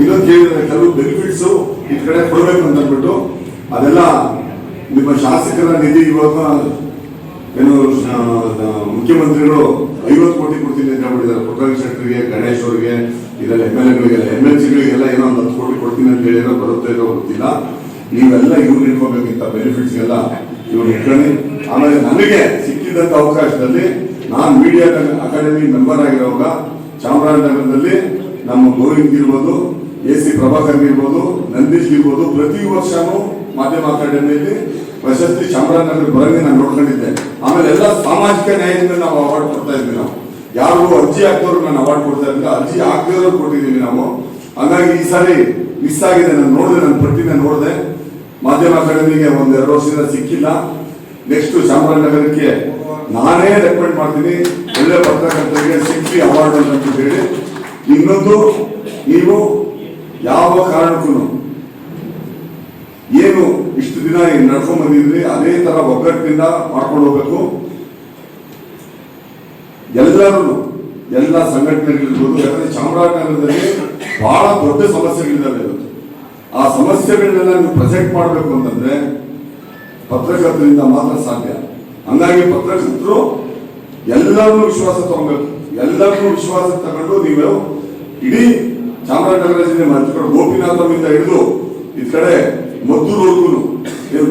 ಇನ್ನೊಂದು ಕೇಳಿದ್ರೆ ಕೆಲವು ಬೆನಿಫಿಟ್ಸ್ ಈ ಕಡೆ ಕೊಡಬೇಕು ಅಂತ ಅಂದ್ಬಿಟ್ಟು, ಅದೆಲ್ಲ ನಿಮ್ಮ ಶಾಸಕರ ನಿಧಿ ಇವಾಗ ಏನು ಮುಖ್ಯಮಂತ್ರಿಗಳು ಐವತ್ತು ಕೋಟಿ ಕೊಡ್ತೀನಿ ಪುಟ್ಟರಂಗ ಶೆಟ್ಟರಿಗೆ ಗಣೇಶ್ ಅವರಿಗೆ ಇದೆಲ್ಲ ಎಂ ಎಲ್ ಎಗಳಿಗೆಲ್ಲ ಎಂ ಎಲ್ ಸಿಗಳಿಗೆಲ್ಲ ಏನೋ ಒಂದು ಹತ್ತು ಕೋಟಿ ಕೊಡ್ತೀನಿ ಅಂತ ಹೇಳಿರೋ, ಬರುತ್ತೆ ಇರೋ ಗೊತ್ತಿಲ್ಲ. ನೀವೆಲ್ಲ ಇವ್ರು ಇಟ್ಕೋಬೇಕಿಂತ ಬೆನಿಫಿಟ್ಸ್ ಎಲ್ಲ ಇವ್ರು ಇಟ್ಕೊಳ್ಳಿ ಆಮೇಲೆ ನನಗೆ ಸಿಕ್ಕಿದಂತ ಅವಕಾಶದಲ್ಲಿ ನಾನು ಮೀಡಿಯಾ ಅಕಾಡೆಮಿ ಮೆಂಬರ್ ಆಗಿರುವಾಗ ಚಾಮರಾಜನಗರದಲ್ಲಿ ನಮ್ಮ ಗೋವಿಂದ್ ಇರ್ಬೋದು, ಎ ಸಿ ಪ್ರಭಾಕರ್ ಇರ್ಬೋದು, ನಂದೀಶ್ ಇರ್ಬೋದು, ಪ್ರತಿ ವರ್ಷನೂ ಮಾಧ್ಯಮ ಅಕಾಡೆಮಿಯಲ್ಲಿ ಪ್ರಶಸ್ತಿ ಚಾಮರಾಜನಗರ ಬರಂಗೆ ನಾನು ನೋಡ್ಕೊಂಡಿದ್ದೆ. ಆಮೇಲೆ ಎಲ್ಲ ಸಾಮಾಜಿಕ ನ್ಯಾಯದಿಂದ ನಾವು ಅವಾರ್ಡ್ ಕೊಡ್ತಾ ಇದ್ವಿ ನಾವು. ಯಾರು ಅರ್ಜಿ ಹಾಕಿದವ್ರು ನಾನು ಅವಾರ್ಡ್ ಕೊಡ್ತಾ ಇದ್ದೆ ಅರ್ಜಿ ಹಾಕಿದವರು ಕೊಟ್ಟಿದ್ದೀವಿ ನಾವು. ಹಂಗಾಗಿ ಈ ಸಾರಿ ಮಿಸ್ ಆಗಿದೆ. ನಾನು ನೋಡಿದೆ ನನ್ನ ಪಟ್ಟಿನ ನೋಡಿದೆ. ಮಾಧ್ಯಮ ಅಕಾಡೆಮಿಗೆ ಒಂದು ಎರಡು ವರ್ಷದಿಂದ ಸಿಕ್ಕಿಲ್ಲ. ನೆಕ್ಸ್ಟ್ ಚಾಮರಾಜನಗರಕ್ಕೆ ನಾನೇ ರೆಕಮೆಂಡ್ ಮಾಡ್ತೀನಿ. ಒಳ್ಳೆ ಪತ್ರಕರ್ತರಿಗೆ ಸಿಕ್ಕಿ ಅವಾರ್ಡ್ ಅಂತ ಹೇಳಿ ಇನ್ನೊಂದು, ನೀವು ಯಾವ ಕಾರಣಕ್ಕೂ ಏನು ಇಷ್ಟು ದಿನ ನಡ್ಕೊಂಡ್ ಬಂದಿದ್ರಿ, ಅದೇ ತರ ಒಗ್ಗಟ್ಟಿನಿಂದ ಮಾಡ್ಕೊಂಡು ಹೋಗ್ಬೇಕು. ಎಲ್ಲರೂ ಎಲ್ಲ ಸಂಘಟನೆಗಳಿರ್ಬೋದು, ಯಾಕಂದ್ರೆ ಚಾಮರಾಜನಗರದಲ್ಲಿ ಬಹಳ ದೊಡ್ಡ ಸಮಸ್ಯೆಗಳಿದ್ದಾವೆ ಆ ಸಮಸ್ಯೆಗಳನ್ನೆಲ್ಲ ನೀವು ಪ್ರೆಸೆಂಟ್ ಮಾಡಬೇಕು ಅಂತಂದ್ರೆ ಪತ್ರಕರ್ತರಿಂದ ಮಾತ್ರ ಸಾಧ್ಯ. ಹಂಗಾಗಿ ಪತ್ರಕರ್ತರು ಎಲ್ಲರನ್ನೂ ವಿಶ್ವಾಸ ತಗೊಬೇಕು ಎಲ್ಲರನ್ನೂ ವಿಶ್ವಾಸ ತಗೊಂಡು ನೀವು ಇಡೀ ಚಾಮರಾಜನಗರ ಜಿಲ್ಲೆ ಕಡೆ ಗೋಪಿನಾಥಮಿಂದ ಹಿಡಿದು ಈ ಕಡೆ ಮದ್ದೂರ್ವರೆಗೂ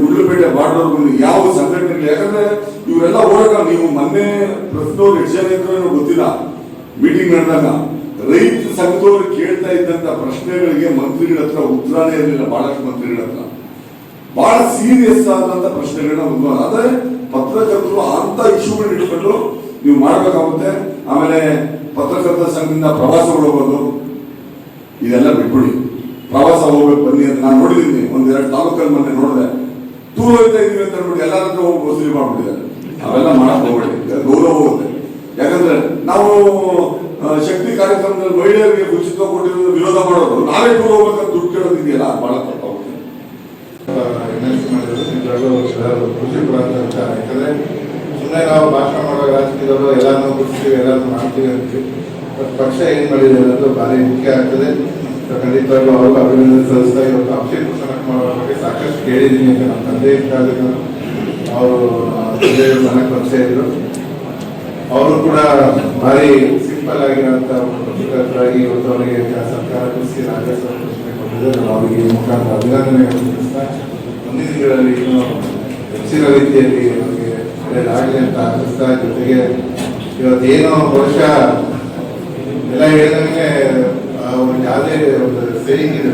ಗುಡ್ಲುಪೇಟೆ ಬಾರ್ಡರ್ವರೆಗೂ ಯಾವ ಸಂಘಟನೆಗಳು, ಯಾಕಂದ್ರೆ ಇವರೆಲ್ಲ ಹೋರಾಟ ನೀವು ಮೊನ್ನೆ ಪ್ರಶ್ನವ್ರು ಎಷ್ಟು ಗೊತ್ತಿಲ್ಲ. ಮೀಟಿಂಗ್ ನಡೆದಾಗ ರೈತ ಸಂಘದವರು ಕೇಳ್ತಾ ಇದ್ದಂತ ಪ್ರಶ್ನೆಗಳಿಗೆ ಮಂತ್ರಿಗಳ ಹತ್ರ ಉತ್ತರನೇ ಇರಲಿಲ್ಲ, ಬಹಳಷ್ಟು ಮಂತ್ರಿಗಳ ಹತ್ರ. ಬಹಳ ಸೀರಿಯಸ್ ಆದಂತ ಪ್ರಶ್ನೆಗಳನ್ನ ಆದ್ರೆ ಪತ್ರಕರ್ತರು ಅಂತ ಇಶ್ಯೂಗಳನ್ನ ಇಟ್ಕೊಂಡು ನೀವು ಮಾಡಬೇಕಾಗುತ್ತೆ. ಆಮೇಲೆ ಪತ್ರಕರ್ತರ ಸಂಘದಿಂದ ಪ್ರವಾಸಗಳು ಹೋಗೋದು ಇದೆಲ್ಲ ಬಿಟ್ಬಿಡಿ. ಪ್ರವಾಸ ಹೋಗ್ಬೇಕು, ಬನ್ನಿ ಅಂತ ನಾನು ನೋಡಿದ್ದೀನಿ. ಒಂದೆರಡು ತಾಲೂಕಲ್ಲಿ ಮೊನ್ನೆ ನೋಡಿದೆ. ಟೂರ್ ಹೋಗ್ತಾ ಇದೀವಿ ಅಂತ ನೋಡಿ ಎಲ್ಲರ ಹತ್ರ ಹೋಗಿ ವಸೂಲಿ ಮಾಡ್ಬಿಟ್ಟಿದ್ದಾರೆ. ಅವೆಲ್ಲ ಮಾಡಕ್ ಹೋಗ್ಬೇಡಿ. ಗೌರವ ಹೋಗುತ್ತೆ. ಯಾಕಂದ್ರೆ ನಾವು ಶಕ್ತಿ ಕಾರ್ಯಕ್ರಮದಲ್ಲಿ ಮಹಿಳೆಯರಿಗೆ ಉಚಿತ ಕೊಟ್ಟಿರೋದು ವಿರೋಧ ಮಾಡೋದು. ನಾವೇ ದೂರ ಹೋಗ್ಬೇಕಂತ ದುಡ್ಡು ಕೇಳೋದಿದೆಯಲ್ಲ? ಬಹಳ ತಪ್ಪಾಗುತ್ತೆ ಖುಷಿ ವಿಚಾರ. ಯಾಕಂದ್ರೆ ಸುಮ್ಮನೆ ನಾವು ಭಾಷಣ ಮಾಡೋ ರಾಜಕೀಯದವರು ಎಲ್ಲಾನು ಖುಷಿ ಎಲ್ಲಾನು ಮಾಡ್ತೀವಿ ಬಟ್ ಪಕ್ಷ ಏನ್ ಮಾಡಿದೆ ಅನ್ನೋದು ಭಾರಿ ಮುಖ್ಯ ಆಗ್ತದೆ. ಖಂಡಿತವಾಗ್ಲೂ ಅವರು ಅಭಿನಂದನೆ ಸಲ್ಲಿಸ್ತಾ ಇವತ್ತು ಅಭಿಷೇಕ್ ಬಗ್ಗೆ ಸಾಕಷ್ಟು ಕೇಳಿದ್ದೀನಿ ಅಂತ ನಮ್ಮ ತಂದೆ ಅವರು ನನಗೆ ಪರಿಚಯ ಇದ್ರು. ಅವರು ಕೂಡ ಭಾರಿ ಸಿಂಪಲ್ ಆಗಿರೋಂಥ ಪತ್ರಕರ್ತರಾಗಿ ಇವತ್ತು ಅವರಿಗೆ ಸರ್ಕಾರ ಕೃಷಿ ರಾಜ್ಯ ನಾವು ಅವರಿಗೆ ಮುಖಾಂತರ ಅಭಿನಂದನೆ ಮುಂದಿನ ದಿನಗಳಲ್ಲಿ ಇನ್ನೂ ಹೆಚ್ಚಿನ ರೀತಿಯಲ್ಲಿ ಅವರಿಗೆ ಒಳ್ಳೆಯದಾಗಲಿ ಅಂತ ಆಶಿಸ್ತಾ ಜೊತೆಗೆ ಇವತ್ತೇನೋ ವರ್ಷ ಎಲ್ಲ ಹೇಳಿದಂಗೆ ಒಂದು ಯಾವುದೇ ಒಂದು ಸೇಯಿಂಗ್ ಇದೆ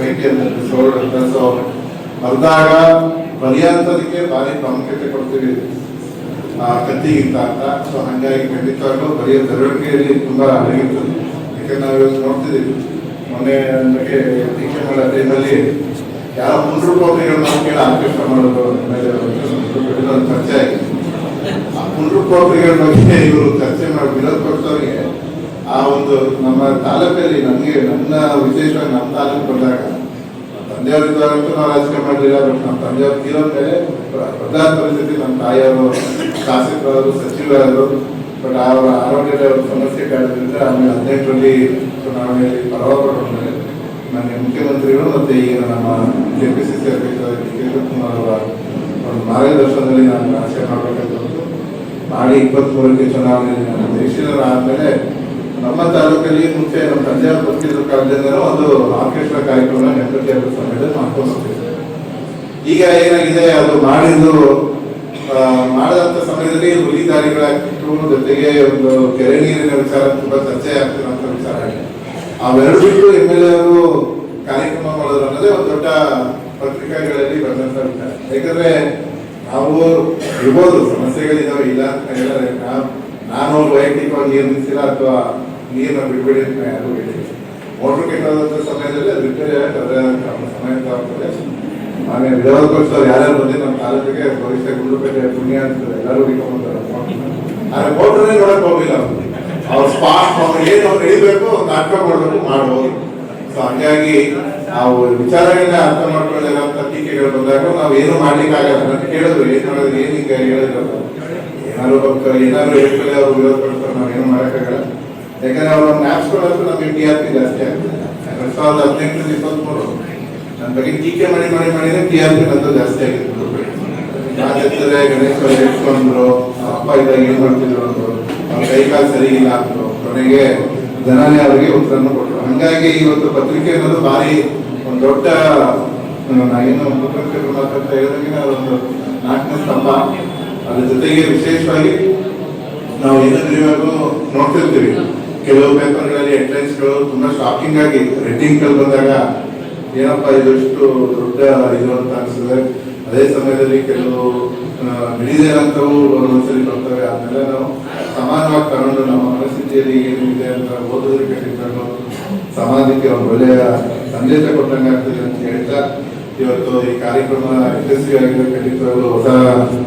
ಮೈಟಿ ಅಂತ ಸೋಲ್ಡ್ ಅಂತ ಸೊ ಬರ್ದಾಗ ಬರೆಯುವಂಥದಕ್ಕೆ ಭಾರಿ ಪ್ರಾಮುಖ್ಯತೆ ಕೊಡ್ತೀವಿ. ಆ, ಕತ್ತಿಗಿಂತ ಅಂತ. ಸೊ ಹಂಗಾಗಿ ಖಂಡಿತವಾಗ್ಲೂ ಬರಿಯ ಬೆರವಣಿಗೆಯಲ್ಲಿ ತುಂಬಾ ಅಡಗಿರ್ತದೆ. ಯಾಕಂದ್ರೆ ನಾವು ಇವತ್ತು ನೋಡ್ತಿದ್ದೀವಿ. ಮೊನ್ನೆ ನಮಗೆ ಟೀಕೆ ಮಾಡೋ ಟೈಮಲ್ಲಿ ಯಾವ ಪುನರುಪೋತ್ರಿಗಳನ್ನ ಕೇಳಿ ಆಕರ್ಷಣೆ ಮಾಡೋದು ಮೇಲೆ ಚರ್ಚೆ ಆಗಿದೆ. ಆ ಪುನರುಪೋತ್ರಿಗಳ ಬಗ್ಗೆ ಇವರು ಚರ್ಚೆ ಮಾಡಿ ವಿರೋಧ ಪಕ್ಷದವರಿಗೆ ಆ ಒಂದು ನಮ್ಮ ತಾಲೂಕಲ್ಲಿ ನನಗೆ ನನ್ನ ವಿಶೇಷವಾಗಿ ನಮ್ಮ ತಾಲೂಕು ಬಂದಾಗ ತಂದೆಯವರಿದ್ದಾಗಂತೂ ನಾವು ರಾಜಕೀಯ ಮಾಡಲಿಲ್ಲ ಬಟ್ ನಮ್ಮ ಪಂಜಾಬ್ ತೀರೋದ ಮೇಲೆ ಪ್ರಧಾನ ಪರಿಸ್ಥಿತಿ ನಮ್ಮ ತಾಯಿಯವರು ಶಾಸಕರಾದರು ಸಚಿವರಾದರು ಬಟ್ ಅವರ ಆರೋಗ್ಯದ ಸಮಸ್ಯೆ ಕಾರಣದಿಂದ ಆಮೇಲೆ ಹದಿನೆಂಟರಲ್ಲಿ ಚುನಾವಣೆಯಲ್ಲಿ ಪರಾಭವಗೊಂಡ್ಮೇಲೆ ನನಗೆ ಮುಖ್ಯಮಂತ್ರಿಗಳು ಮತ್ತು ಈಗ ನಮ್ಮ ಜೆ ಪಿ ಸಿ ಸಿ ಅಧ್ಯಕ್ಷರಾದ ಡಿ ಕೆ ಅವರ ಒಂದು ಮಾರ್ಗದರ್ಶನದಲ್ಲಿ ನಾನು ರಾಜಕೀಯ ಮಾಡಬೇಕಂತ ಮಾಡಿ ಇಪ್ಪತ್ಮೂರಕ್ಕೆ ಚುನಾವಣೆಯಲ್ಲಿ ನಾನು ದೇಶೀಯರ ಆದಮೇಲೆ ನಮ್ಮ ತಾಲೂಕಲ್ಲಿ ಮುಂಚೆ ನಮ್ಮ ತಂದೆಯವರು ಬರ್ತಿದ್ರು ಕಾಲದಿಂದಲೂ ಒಂದು ಆರ್ಕೆಸ್ಟ್ರಾ ಕಾರ್ಯಕ್ರಮ ನೆಮ್ಮದಿ ಹಬ್ಬದ ಸಮಯದಲ್ಲಿ ಮಾಡ್ಕೊಂಡು ಈಗ ಏನಾಗಿದೆ, ಅದು ಮಾಡಿದ್ದು ಮಾಡಿದಂತ ಸಮಯದಲ್ಲಿ ಹುಲಿ ದಾರಿಗಳಾಗ್ತಿತ್ತು ಜೊತೆಗೆ ಒಂದು ಕೆರೆ ನೀರಿನ ವಿಚಾರ ತುಂಬಾ ಚರ್ಚೆ ಆಗ್ತಿರುವಂತ ವಿಚಾರ ಆಗಿದೆ. ಅವೆರಡು ಬಿಟ್ಟು ಎಂ ಎಲ್ ಅವರು ಕಾರ್ಯಕ್ರಮ ಮಾಡೋದು ಅನ್ನೋದೇ ಒಂದು ದೊಡ್ಡ ಪತ್ರಿಕೆಗಳಲ್ಲಿ ಬಂದಂತ ವಿಚಾರ. ಯಾಕಂದ್ರೆ ನಾವು ಇರ್ಬೋದು, ಸಮಸ್ಯೆಗಳಿದಾವೆ, ಇಲ್ಲ ಅಂತ ನಾನು ವೈಯಕ್ತಿಕವಾಗಿ ನಿರ್ಮಿಸಿಲ್ಲ ಅಥವಾ ನೀರನ್ನ ಬಿಡುಗಡೆ ಅಂತ ಯಾರು ಹೇಳಿಲ್ಲ. ಮೋಟರ್ ಕೆಟ್ಟದಂತ ಸಮಯದಲ್ಲಿ ರಿಪೇರಿ ಆಗಕ್ಕೆ ಅದರ ಸಮಯ ಆಗ್ತದೆ ಆಮೇಲೆ ಯಾರ್ಯಾರು ಬಂದು ನಮ್ಮ ತಾಲೂಕಿಗೆ, ಭವಿಷ್ಯ ಗುಂಡುಪೇಟೆ ಪುಣ್ಯ ಅಂತದೆ ಎಲ್ಲರೂ ಹುಡುಕೊಂಡ್ಬಂತಾರೆ ಆದ್ರೆ ಮೋಟರ್ನೇ ನೋಡಕ್ ಹೋಗಿಲ್ಲ ಅವ್ರು. ಸ್ಪಾಟ್ ಅವ್ರು ಏನು ಅವ್ರು ನಡಿಬೇಕು ನಾಟಕ ಮಾಡ್ಬೇಕು, ಮಾಡ್ಬೋದು. ಸೊ ಹಂಗಾಗಿ ನಾವು ವಿಚಾರಗಳನ್ನ ಅರ್ಥ ಮಾಡ್ಕೊಂಡಿರೋಂಥ ಟೀಕೆಗಳು ಬಂದಾಗ ನಾವು ಏನು ಮಾಡ್ಲಿಕ್ಕೆ ಆಗಲ್ಲ. ನಾನು ಕೇಳಿದ್ರು, ಏನ್ ಮಾಡೋದು ಏನ್ ಹಿಂಗ ಹೇಳಿದ್ರು ಏನಾದ್ರು ಏನಾದ್ರು ಹೇಳ್ತಾರೆ ಅವ್ರು ವಿರೋಧ ಪಡಿಸ್ತಾರೆ ನಾವು ಏನು ಮಾಡಕ್ಕಾಗಲ್ಲ. ಯಾಕಂದ್ರೆ ಅವ್ರ ಮ್ಯಾಪ್ಸ್ಗಳಂತೂ ನಮಗೆ ಟಿ ಆರ್ ಪಿ ಜಾಸ್ತಿ ಆಗ್ತದೆ ಎರಡ್ ಸಾವಿರದ ಹದಿನೆಂಟರಿಂದ ಇಪ್ಪತ್ಮೂರು. ನನ್ನ ಬಗ್ಗೆ ಟೀಕೆ ಮಾಡಿ ಮಾಡಿ ಮಾಡಿದ್ರೆ ಟಿ ಆರ್ ಪಿ ನಂತರ ಜಾಸ್ತಿ ಆಗಿದೆ. ರಾಜ್ಯದಲ್ಲಿ ಗಣೇಶ್ ಅವರು ಅಪ್ಪ ಇದ್ದಾಗ ಏನ್ ಮಾಡ್ತಿದ್ರು ಅಂದ್ರು, ಅವ್ರ ಕೈ ಕಾಲು ಸರಿ ಇಲ್ಲ ಅಂದ್ರು. ಕೊನೆಗೆ ಜನನೇ ಅವರಿಗೆ ಉತ್ತರನ್ನು ಕೊಟ್ಟರು ಹಂಗಾಗಿ ಇವತ್ತು ಪತ್ರಿಕೆ ಅನ್ನೋದು ಭಾರಿ ಒಂದು ದೊಡ್ಡ ಏನು ಮುಖ್ಯಮಂತ್ರಿಗಳು ಮಾತಾಡ್ತಾ ಇರೋದಕ್ಕಿಂತ ಒಂದು ನಾಲ್ಕನೇ ಸ್ತಂಭ. ಅದ್ರ ಜೊತೆಗೆ ವಿಶೇಷವಾಗಿ ನಾವು ಏನಾದ್ರೂ ಇವಾಗ ನೋಡ್ತಿರ್ತೀವಿ. ಕೆಲವು ಪೇಪರ್ಗಳಲ್ಲಿ ಹೆಡ್ಲೈನ್ಸ್ಗಳು ತುಂಬಾ ಶಾಕಿಂಗ್ ಆಗಿ ರೆಡ್ಡಿಂಗ್ ಬಂದಾಗ ಏನಪ್ಪ ಇದಷ್ಟು ದೊಡ್ಡ ಇದು ಅಂತ ಅನಿಸ್ತದೆ ಅದೇ ಸಮಯದಲ್ಲಿ ಕೆಲವು ನಡೆದಿರಂತವು ಒಂದೊಂದ್ಸರಿ ಬರ್ತವೆ ಅದನ್ನೆಲ್ಲ ನಾವು ಸಮಾನವಾಗಿ ತಗೊಂಡು ನಮ್ಮ ಮನಸ್ಥಿತಿಯಲ್ಲಿ ಏನಿದೆ ಅಂತ ಓದೋದಕ್ಕೆ ಕಟ್ಟಿಕೊಂಡು ಸಮಾಜಕ್ಕೆ ಒಂದು ಒಳ್ಳೆಯ ಸಂದೇಶ ಕೊಟ್ಟಂಗೆ ಆಗ್ತದೆ ಅಂತ ಹೇಳ್ತಾ ಇವತ್ತು ಈ ಕಾರ್ಯಕ್ರಮ ಯಶಸ್ವಿಯಾಗಿರೋ ಖಂಡಿತವಾಗ್ಲೂ ಹೊಸ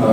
ಆ,